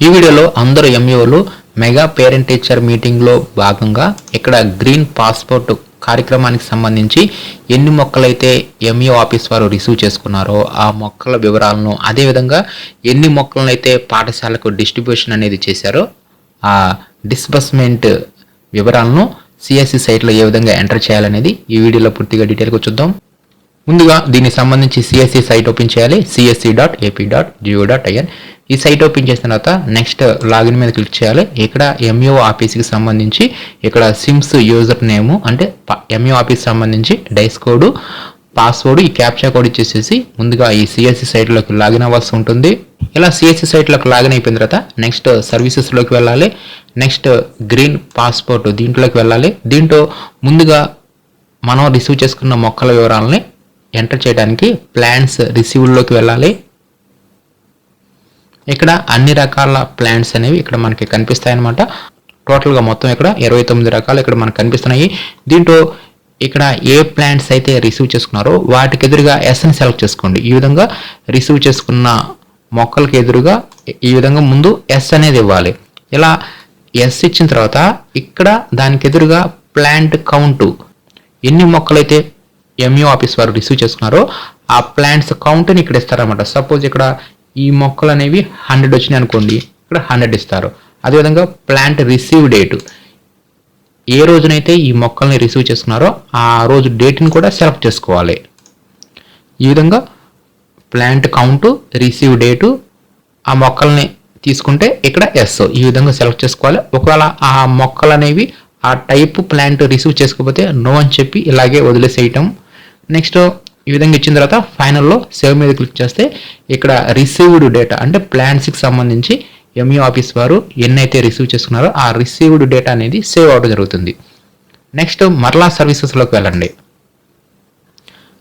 ఈ వీడియోలో అందరూ ఎంఈఓలు మెగా పేరెంట్ టీచర్ మీటింగ్లో భాగంగా ఇక్కడ గ్రీన్ పాస్పోర్ట్ కార్యక్రమానికి సంబంధించి ఎన్ని మొక్కలైతే ఎంఈఓ ఆఫీస్ వారు రిసీవ్ చేసుకున్నారో ఆ మొక్కల వివరాలను అదేవిధంగా ఎన్ని మొక్కలను అయితే పాఠశాలకు డిస్ట్రిబ్యూషన్ అనేది చేశారో ఆ డిస్బర్స్మెంట్ వివరాలను సిఎస్సి సైట్లో ఏ విధంగా ఎంటర్ చేయాలనేది ఈ వీడియోలో పూర్తిగా డీటెయిల్గా చూద్దాం. ముందుగా దీనికి సంబంధించి సిఎస్సి సైట్ ఓపెన్ చేయాలి. CSC dot AP dot gov dot IN ఈ సైట్ ఓపెన్ చేసిన తర్వాత నెక్స్ట్ లాగిన్ మీద క్లిక్ చేయాలి. ఇక్కడ ఎంఈఓ ఆఫీస్కి సంబంధించి ఇక్కడ సిమ్స్ యూజర్ నేము అంటే ఎంఈఓ ఆఫీస్ సంబంధించి డైస్ కోడ్ పాస్వర్డ్ ఈ క్యాప్చా కోడ్ ఇచ్చేసేసి ముందుగా ఈ సిఎస్సి సైట్లోకి లాగిన్ అవ్వాల్సి ఉంటుంది. ఇలా సిఎస్సి సైట్లోకి లాగిన్ అయిపోయిన తర్వాత నెక్స్ట్ సర్వీసెస్లోకి వెళ్ళాలి. నెక్స్ట్ గ్రీన్ పాస్పోర్ట్ దీంట్లోకి వెళ్ళాలి. దీంట్లో ముందుగా మనం రిసీవ్ చేసుకున్న మొక్కల వివరాలని ఎంటర్ చేయడానికి ప్లాన్స్ రిసీవ్లోకి వెళ్ళాలి. ఇక్కడ అన్ని రకాల ప్లాంట్స్ అనేవి ఇక్కడ మనకి కనిపిస్తాయి అనమాట టోటల్గా మొత్తం ఇక్కడ ఇరవై తొమ్మిది రకాలు ఇక్కడ మనకు కనిపిస్తున్నాయి. దీంట్లో ఇక్కడ ఏ ప్లాంట్స్ అయితే రిసీవ్ చేసుకున్నారో వాటికి ఎదురుగా ఎస్ని సెలెక్ట్ చేసుకోండి. ఈ విధంగా రిసీవ్ చేసుకున్న మొక్కలకి ఎదురుగా ఈ విధంగా ముందు ఎస్ అనేది ఇవ్వాలి. ఇలా ఎస్ ఇచ్చిన తర్వాత ఇక్కడ దానికి ఎదురుగా ప్లాంట్ కౌంటు ఎన్ని మొక్కలైతే ఎంఈఓ ఆఫీస్ వారు రిసీవ్ చేసుకున్నారో ఆ ప్లాంట్స్ కౌంట్ని ఇక్కడ ఇస్తారనమాట సపోజ్ ఇక్కడ ఈ మొక్కలు అనేవి హండ్రెడ్ వచ్చినాయి అనుకోండి ఇక్కడ హండ్రెడ్ ఇస్తారు. అదేవిధంగా ప్లాంట్ రిసీవ్ డేట్ ఏ రోజునైతే ఈ మొక్కల్ని రిసీవ్ చేసుకున్నారో ఆ రోజు డేట్ని కూడా సెలెక్ట్ చేసుకోవాలి. ఈ విధంగా ప్లాంట్ కౌంట్ రిసీవ్ డేటు ఆ మొక్కల్ని తీసుకుంటే ఇక్కడ ఎస్ ఈ విధంగా సెలెక్ట్ చేసుకోవాలి. ఒకవేళ ఆ మొక్కలు అనేవి ఆ టైప్ ప్లాంట్ రిసీవ్ చేసుకోకపోతే నో అని చెప్పి ఇలాగే వదిలేసేయటం నెక్స్ట్ ఈ విధంగా ఇచ్చిన తర్వాత ఫైనల్లో సేవ్ మీద క్లిక్ చేస్తే ఇక్కడ రిసీవ్డ్ డేటా అంటే ప్లాన్స్కి సంబంధించి ఎంఈ ఆఫీస్ వారు ఎన్నైతే రిసీవ్ చేసుకున్నారో ఆ రిసీవ్డ్ డేటా అనేది సేవ్ అవడం జరుగుతుంది. నెక్స్ట్ మరలా సర్వీసెస్లోకి వెళ్ళండి.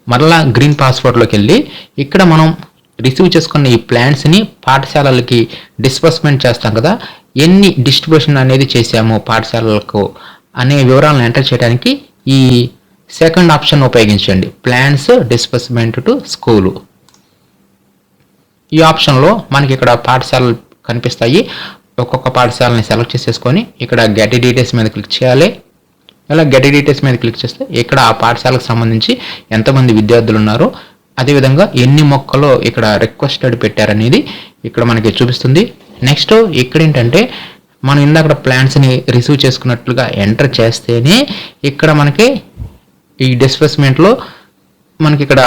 మరలా గ్రీన్ పాస్వర్డ్లోకి వెళ్ళి ఇక్కడ మనం రిసీవ్ చేసుకున్న ఈ ప్లాన్స్ని పాఠశాలలకి డిస్బర్స్మెంట్ చేస్తాం కదా ఎన్ని డిస్ట్రిబ్యూషన్ అనేది చేశాము పాఠశాలలకు అనే వివరాలను ఎంటర్ చేయడానికి ఈ సెకండ్ ఆప్షన్ ఉపయోగించండి. ప్లాన్స్ డిస్బర్స్మెంట్ టు స్కూలు ఈ ఆప్షన్లో మనకి ఇక్కడ పాఠశాలలు కనిపిస్తాయి. ఒక్కొక్క పాఠశాలని సెలెక్ట్ చేసేసుకొని ఇక్కడ గెట్ డీటెయిల్స్ మీద క్లిక్ చేయాలి. ఇలా గెట్ డీటెయిల్స్ మీద క్లిక్ చేస్తే ఇక్కడ ఆ పాఠశాలకు సంబంధించి ఎంతమంది విద్యార్థులు ఉన్నారో. అదేవిధంగా ఎన్ని మొక్కలు ఇక్కడ రిక్వెస్టెడ్ పెట్టారనేది ఇక్కడ మనకి చూపిస్తుంది. నెక్స్ట్ ఇక్కడ ఏంటంటే మనం ఇందాక ప్లాన్స్ని రిసీవ్ చేసుకున్నట్లుగా ఎంటర్ చేస్తేనే ఇక్కడ మనకి ఈ డిస్ప్లేస్మెంట్లో మనకి ఇక్కడ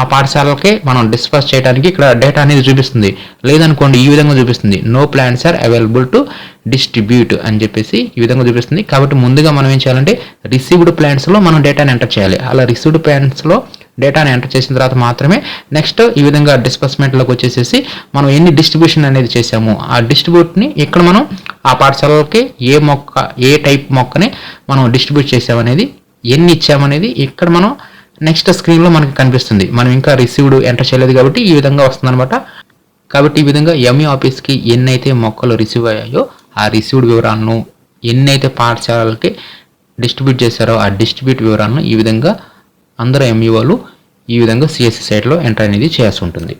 ఆ పాఠశాలకే మనం డిస్పర్స్ చేయడానికి ఇక్కడ డేటా అనేది చూపిస్తుంది. లేదనుకోండి ఈ విధంగా చూపిస్తుంది. No plans are available to distribute అని చెప్పేసి ఈ విధంగా చూపిస్తుంది. కాబట్టి ముందుగా మనం ఏం చేయాలంటే రిసీవ్డ్ ప్లాన్స్లో మనం డేటాని ఎంటర్ చేయాలి. అలా రిసీవ్డ్ ప్లాన్స్లో డేటాని ఎంటర్ చేసిన తర్వాత మాత్రమే నెక్స్ట్ ఈ విధంగా డిస్బర్స్మెంట్లోకి వచ్చేసేసి మనం ఎన్ని డిస్ట్రిబ్యూషన్ అనేది చేసాము ఆ డిస్ట్రిబ్యూట్ని ఇక్కడ మనం ఆ పాఠశాలకి ఏ మొక్క ఏ టైప్ మొక్కని మనం డిస్ట్రిబ్యూట్ చేసామనేది ఎన్ని ఇచ్చామనేది ఇక్కడ మనం నెక్స్ట్ స్క్రీన్లో మనకి కనిపిస్తుంది. మనం ఇంకా రిసీవ్డ్ ఎంటర్ చేయలేదు కాబట్టి ఈ విధంగా వస్తుందన్నమాట. కాబట్టి ఈ విధంగా ఎంఈ ఆఫీస్కి ఎన్నైతే మొక్కలు రిసీవ్ అయ్యాయో ఆ రిసీవ్డ్ వివరాలను ఎన్నైతే పాఠశాలలకి డిస్ట్రిబ్యూట్ చేశారో ఆ డిస్ట్రిబ్యూట్ వివరాలను ఈ విధంగా అందరూ ఎంఈఓలు ఈ విధంగా సిఎస్సి సైట్లో ఎంటర్ అనేది చేయాల్సి ఉంటుంది.